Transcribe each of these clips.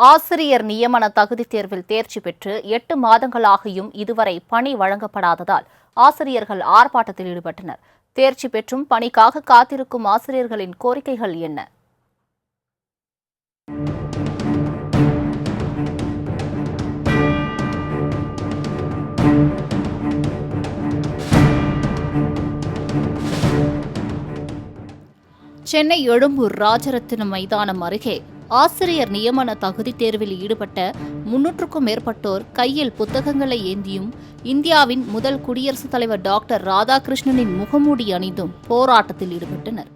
ஆசிரியர் நியமன தகுதித் தேர்வில் தேர்ச்சி பெற்று எட்டு மாதங்களாகியும் இதுவரை பணி வழங்கப்படாததால் ஆசிரியர்கள் ஆர்ப்பாட்டத்தில் ஈடுபட்டனர். தேர்ச்சி பெற்றும் பணிக்காக காத்திருக்கும் ஆசிரியர்களின் கோரிக்கைகள் என்ன? சென்னை எழும்பூர் ராஜரத்தினம் மைதானம் அருகே ஆசிரியர் நியமன தகுதி தேர்வில் ஈடுபட்ட முன்னூற்றுக்கும் மேற்பட்டோர் கையில் புத்தகங்களை ஏந்தியும் இந்தியாவின் முதல் குடியரசுத் தலைவர் டாக்டர் ராதாகிருஷ்ணனின் முகமூடி அணிந்தும் போராட்டத்தில் ஈடுபட்டனர்.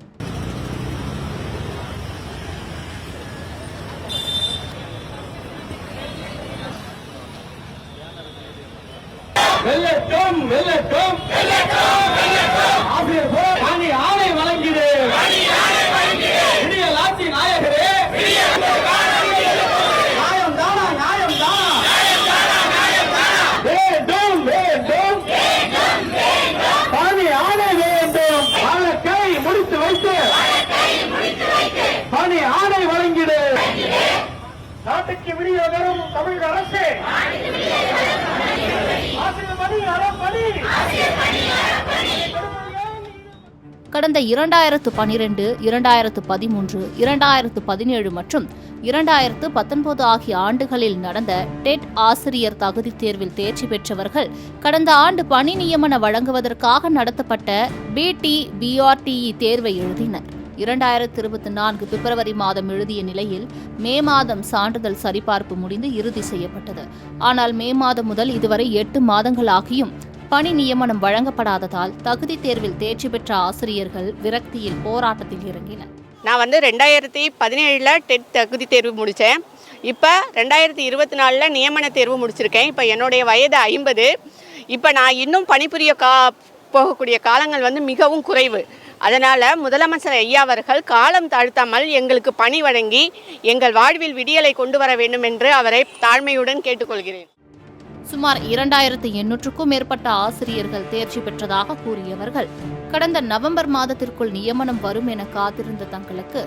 வெல்லட்டும் வெல்லட்டும் ஆசிரியர் போர் பணி ஆணை வழங்கிடு விடியல் ஆட்சி நாயகரே நியாயம் தானா நியாயம் தானா வேண்டும் வேண்டும் பணி ஆணை வேண்டும் வழக்கை முடித்து வைத்து பணி ஆணை வழங்கிடு நாட்டுக்கு விடிய வரும் தமிழக அரசு. கடந்த இரண்டாயிரத்து பனிரெண்டு இரண்டாயிரத்து பதிமூன்று இரண்டாயிரத்து பதினேழு மற்றும் இரண்டாயிரத்து பத்தொன்பது ஆகிய ஆண்டுகளில் நடந்த டெட் ஆசிரியர் தகுதித் தேர்வில் தேர்ச்சி பெற்றவர்கள் கடந்த ஆண்டு பணி நியமன வழங்குவதற்காக நடத்தப்பட்ட பிடி பிஆர்டிஇ தேர்வை எழுதினர். இரண்டாயிரத்து இருபத்தி நான்கு பிப்ரவரி மாதம் எழுதிய நிலையில் மே மாதம் சான்றிதழ் சரிபார்ப்பு முடிந்து இறுதி செய்யப்பட்டது. ஆனால் மே மாதம் முதல் இதுவரை எட்டு மாதங்களாகியும் பணி நியமனம் வழங்கப்படாததால் தகுதி தேர்வில் தேர்ச்சி பெற்ற ஆசிரியர்கள் விரக்தியில் போராட்டத்தில் இறங்கினர். நான் வந்து ரெண்டாயிரத்தி பதினேழில் டெட் தகுதி தேர்வு முடித்தேன். இப்போ ரெண்டாயிரத்தி இருபத்தி நாலில் நியமன தேர்வு முடிச்சிருக்கேன். இப்போ என்னுடைய வயது ஐம்பது. இப்போ நான் இன்னும் பணிபுரிய கா போகக்கூடிய காலங்கள் வந்து மிகவும் குறைவு. அதனால் முதலமைச்சர் ஐயா அவர்கள் காலம் தாழ்த்தாமல் எங்களுக்கு பணி வழங்கி எங்கள் வாழ்வில் விடியலை கொண்டு வர வேண்டும் என்று அவரை தாழ்மையுடன் கேட்டுக்கொள்கிறேன். சுமார் இரண்டாயிரத்து எண்ணூற்றுக்கும் மேற்பட்ட ஆசிரியர்கள் தேர்ச்சி பெற்றதாக கூறியவர்கள் கடந்த நவம்பர் மாதத்திற்குள் நியமனம் வரும் என காத்திருந்த தங்களுக்கு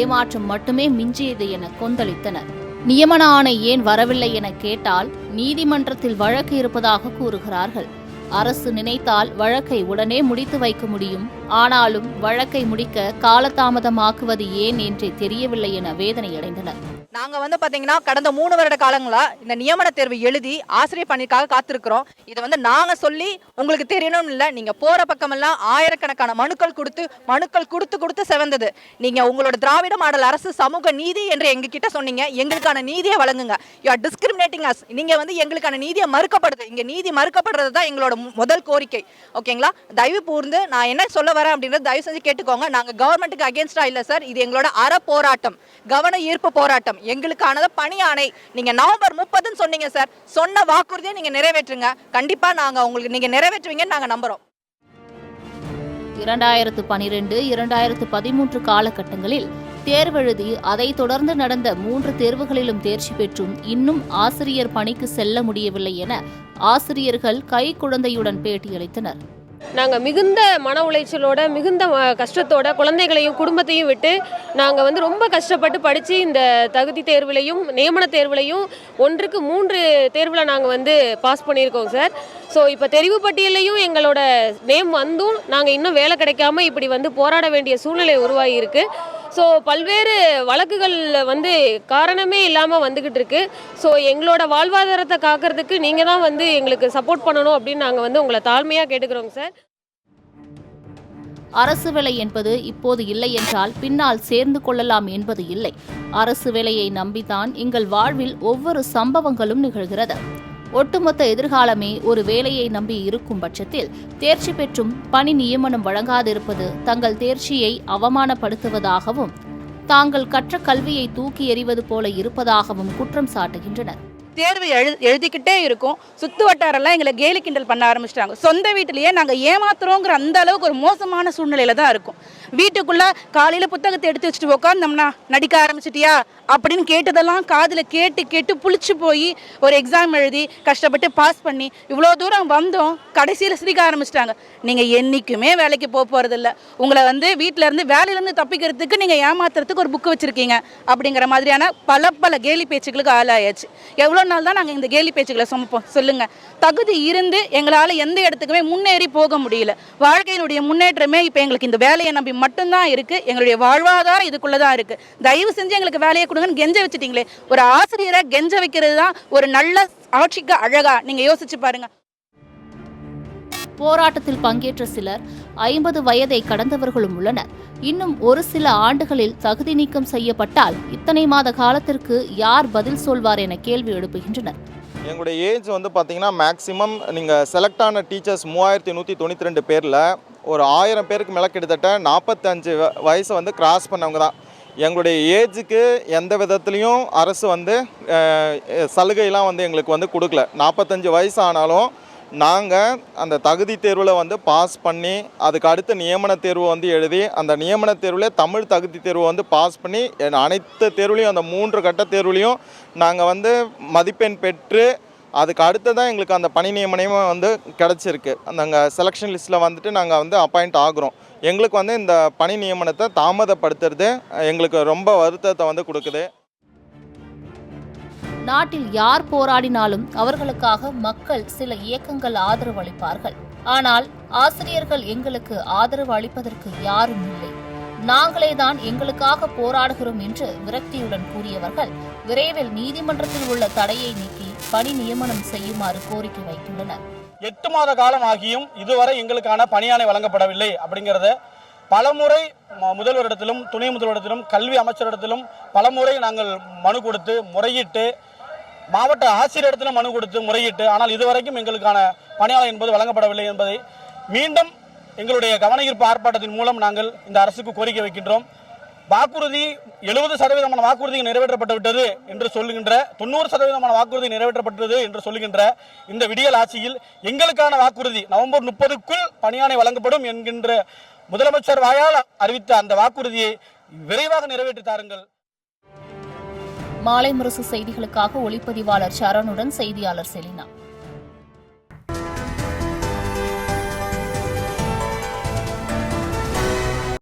ஏமாற்றம் மட்டுமே மிஞ்சியது என கொந்தளித்தனர். நியமன ஆணை ஏன் வரவில்லை என கேட்டால் நீதிமன்றத்தில் வழக்கு இருப்பதாக கூறுகிறார்கள். அரசு நினைத்தால் வழக்கை உடனே முடித்து வைக்க முடியும். ஆனாலும் வழக்கை முடிக்க காலதாமதமாக்குவது ஏன் என்றே தெரியவில்லை என வேதனையடைந்தனர். நாங்கள் வந்து பார்த்தீங்கன்னா கடந்த மூணு வருட காலங்களா இந்த நியமன தேர்வு எழுதி ஆசிரியர் பணிக்காக காத்திருக்கிறோம். இதை வந்து நாங்கள் சொல்லி உங்களுக்கு தெரியணும்னு இல்லை. நீங்கள் போகிற பக்கமெல்லாம் ஆயிரக்கணக்கான மனுக்கள் கொடுத்து மனுக்கள் கொடுத்து கொடுத்து செவந்தது. நீங்கள் உங்களோட திராவிட மாடல் அரசு சமூக நீதி என்று எங்ககிட்ட சொன்னீங்க. எங்களுக்கான நீதியை வழங்குங்க. யூ ஆர் டிஸ்கிரிமினேட்டிங் அஸ் நீங்கள் வந்து எங்களுக்கான நீதியை மறுக்கப்படுது. இங்கே நீதி மறுக்கப்படுறது தான் எங்களோட முதல் கோரிக்கை. ஓகேங்களா தயவு கூர்ந்து நான் என்ன சொல்ல வரேன் அப்படின்றது தயவு செஞ்சு கேட்டுக்கோங்க. நாங்கள் கவர்மெண்ட்டுக்கு அகேன்ஸ்டாக இல்லை சார் இது எங்களோட அற போராட்டம் கவன ஈர்ப்பு போராட்டம். எங்களுக்கானதை பணி ஆணை நீங்க நவம்பர் முப்பதுன்னு சொன்னீங்க சார். சொன்ன வாக்குறுதியை நீங்க நிறைவேற்றுங்க. கண்டிப்பா நாங்க உங்களுக்கு நீங்க நிறைவேற்றுவீங்கன்னு நாங்க நம்புறோம். இரண்டாயிரத்து பனிரெண்டு இரண்டாயிரத்து பதிமூன்று காலகட்டங்களில் தேர்வெழுதி அதை தொடர்ந்து நடந்த மூன்று தேர்வுகளிலும் தேர்ச்சி பெற்றும் இன்னும் ஆசிரியர் பணிக்கு செல்ல முடியவில்லை என ஆசிரியர்கள் கை குழந்தையுடன் பேட்டியளித்தனர். நாங்கள் மிகுந்த மன உளைச்சலோட மிகுந்த கஷ்டத்தோட குழந்தைகளையும் குடும்பத்தையும் விட்டு நாங்கள் வந்து ரொம்ப கஷ்டப்பட்டு படித்து இந்த தகுதி தேர்விலையும் நியமன தேர்விலையும் ஒன்றுக்கு மூன்று தேர்வில் நாங்கள் வந்து பாஸ் பண்ணியிருக்கோம் சார். ஸோ இப்போ தெரிவு பட்டியலையும் எங்களோட நேம் வந்தும் நாங்கள் இன்னும் வேலை கிடைக்காம இப்படி வந்து போராட வேண்டிய சூழ்நிலை உருவாகியிருக்கு ஸோ பல்வேறு வழக்குகள் வந்து காரணமே இல்லாமல் வந்துக்கிட்டு இருக்கு. ஸோ எங்களோட வாழ்வாதாரத்தை காக்கிறதுக்கு நீங்கள் தான் வந்து எங்களுக்கு சப்போர்ட் பண்ணணும் அப்படின்னு நாங்கள் வந்து உங்களை தாழ்மையாக கேட்டுக்கிறோங்க சார். அரசு வேலை என்பது இப்போது இல்லை என்றால் பின்னால் சேர்ந்து கொள்ளலாம் என்பது இல்லை. அரசு வேலையை நம்பித்தான் எங்கள் வாழ்வில் ஒவ்வொரு சம்பவங்களும் நிகழ்கிறது. ஒட்டுமொத்த எதிர்காலமே ஒரு வேலையை நம்பி இருக்கும் பட்சத்தில் தேர்ச்சி பெற்றும் பணி நியமனம் வழங்காதிருப்பது தங்கள் தேர்ச்சியை அவமானப்படுத்துவதாகவும் தாங்கள் கற்ற கல்வியை தூக்கி எறிவது போல இருப்பதாகவும் குற்றம் சாட்டுகின்றனர். தேர்வு எழு எழுதிக்கிட்டே இருக்கும். சுற்று வட்டாரெல்லாம் எங்களை கேலி கிண்டல் பண்ண ஆரம்பிச்சிட்டாங்க. சொந்த வீட்டிலேயே நாங்கள் ஏமாத்துறோங்கிற அந்த அளவுக்கு ஒரு மோசமான சூழ்நிலையில தான் இருக்கும். வீட்டுக்குள்ளே காலையில் புத்தகத்தை எடுத்து வச்சுட்டு உட்காந்தோம்னா நடிக்க ஆரம்பிச்சிட்டியா? அப்படின்னு கேட்டதெல்லாம் காதில் கேட்டு கேட்டு புளிச்சு போய் ஒரு எக்ஸாம் எழுதி கஷ்டப்பட்டு பாஸ் பண்ணி இவ்வளோ தூரம் வந்தோம் கடைசியில் சிரிக்க ஆரம்பிச்சிட்டாங்க. நீங்கள் என்றைக்குமே வேலைக்கு போக போகிறதில்ல உங்களை வந்து வீட்டில் இருந்து வேலையிலேருந்து தப்பிக்கிறதுக்கு நீங்கள் ஏமாத்துறதுக்கு ஒரு புக்கு வச்சுருக்கீங்க. அப்படிங்கிற மாதிரியான பல பல கேலி பேச்சுக்களுக்கு ஆளாயாச்சு. எவ்வளோ நாள் தான் நாங்கள் இந்த கேலி பேச்சுக்களை சுமப்போம். சொல்லுங்கள் தகுதி இருந்து எங்களால் எந்த இடத்துக்குமே முன்னேறி போக முடியல. வாழ்க்கையினுடைய முன்னேற்றமே இப்போ எங்களுக்கு இந்த வேலையை நம்பி மட்டும்தான் இருக்குது எங்களுடைய வாழ்வாதாரம் இதுக்குள்ளே தான் இருக்குது தயவு செஞ்சு எங்களுக்கு வேலையை கொடுங்கன்னு கெஞ்ச வச்சுட்டிங்களே. ஒரு ஆசிரியரை கெஞ்ச வைக்கிறது தான் ஒரு நல்ல ஆட்சிக்கு அழகா நீங்கள் யோசிச்சு பாருங்க. போராட்டத்தில் பங்கேற்ற சிலர் ஐம்பது வயதை கடந்தவர்களும் உள்ளனர். இன்னும் ஒரு சில ஆண்டுகளில் தகுதி நீக்கம் செய்யப்பட்டால் இத்தனை மாத காலத்திற்கு யார் பதில் சொல்வார் என கேள்வி எழுப்புகின்றனர். எங்களுடைய ஏஜ் வந்து பார்த்தீங்கன்னா மேக்ஸிமம் நீங்கள் செலக்ட் ஆன டீச்சர்ஸ் மூவாயிரத்தி நூற்றி தொண்ணூற்றி ரெண்டு பேரில் ஒரு ஆயிரம் பேருக்கு மேலே கிட்டத்தட்ட நாற்பத்தஞ்சு வ- வயசை வந்து கிராஸ் பண்ணவங்க தான். எங்களுடைய ஏஜுக்கு எந்த விதத்துலேயும் அரசு வந்து சலுகைலாம் வந்து எங்களுக்கு வந்து கொடுக்கல. நாற்பத்தஞ்சு வயசு ஆனாலும் நாங்கள் அந்த தகுதி தேர்வில் வந்து பாஸ் பண்ணி அதுக்கு அடுத்த நியமன தேர்வு வந்து எழுதி அந்த நியமன தேர்வில் தமிழ் தகுதி தேர்வு வந்து பாஸ் பண்ணி என் அனைத்து தேர்வுலையும் அந்த மூன்று கட்ட தேர்வுலையும் நாங்கள் வந்து மதிப்பெண் பெற்று அதுக்கு அடுத்ததான் எங்களுக்கு அந்த பணி நியமனமும் வந்து கிடச்சிருக்கு. அந்த செலெக்ஷன் லிஸ்ட்டில் வந்துட்டு நாங்கள் வந்து அப்பாயிண்ட் ஆகுறோம். எங்களுக்கு வந்து இந்த பணி நியமனத்தை தாமதப்படுத்துறது எங்களுக்கு ரொம்ப வருத்தத்தை வந்து கொடுக்குது. நாட்டில் யார் போராடினாலும் அவர்களுக்காக மக்கள் சில இயக்கங்கள் ஆதரவு அளிப்பார்கள். ஆனால் ஆசிரியர்கள் எங்களுக்கு ஆதரவு அளிப்பதற்கு யாரும் இல்லை. நாங்களே தான் எங்களுக்காக போராடுகிறோம் என்று விரக்தியுடன் கூறியவர்கள் விரைவில் நீதிமன்றத்தில் உள்ள தடையை நீக்கி பணி நியமனம் செய்யுமாறு கோரிக்கை வைத்துள்ளனர். எட்டு மாத காலம் ஆகியும் இதுவரை எங்களுக்கான பணியாணை வழங்கப்படவில்லை அப்படிங்கிறத பலமுறை முதல்வரிடத்திலும் துணை முதல்வரிடத்திலும் கல்வி அமைச்சரிடத்திலும் பலமுறை நாங்கள் மனு கொடுத்து முறையிட்டு மாவட்ட ஆசிரியரிடத்திலும் மனு கொடுத்து முறையிட்டு ஆனால் இதுவரைக்கும் எங்களுக்கான பணியாளர் என்பது வழங்கப்படவில்லை என்பதை மீண்டும் எங்களுடைய கவனஈர்ப்பு ஆர்ப்பாட்டத்தின் மூலம் நாங்கள் இந்த அரசுக்கு கோரிக்கை வைக்கின்றோம். வாக்குறுதி எழுபது சதவீதமான வாக்குறுதி நிறைவேற்றப்பட்டு விட்டது என்று சொல்லுகின்ற தொண்ணூறு சதவீதமான வாக்குறுதி நிறைவேற்றப்பட்டது என்று சொல்லுகின்ற இந்த விடியல் ஆட்சியில் எங்களுக்கான வாக்குறுதி நவம்பர் முப்பதுக்குள் பணியாணை வழங்கப்படும் என்கின்ற முதலமைச்சர் வாயால் அறிவித்த அந்த வாக்குறுதியை விரைவாக நிறைவேற்றி தாருங்கள். மாலை முரசு செய்திகளுக்காக ஒளிப்பதிவாளர் சரணுடன் செய்தியாளர் செலினா.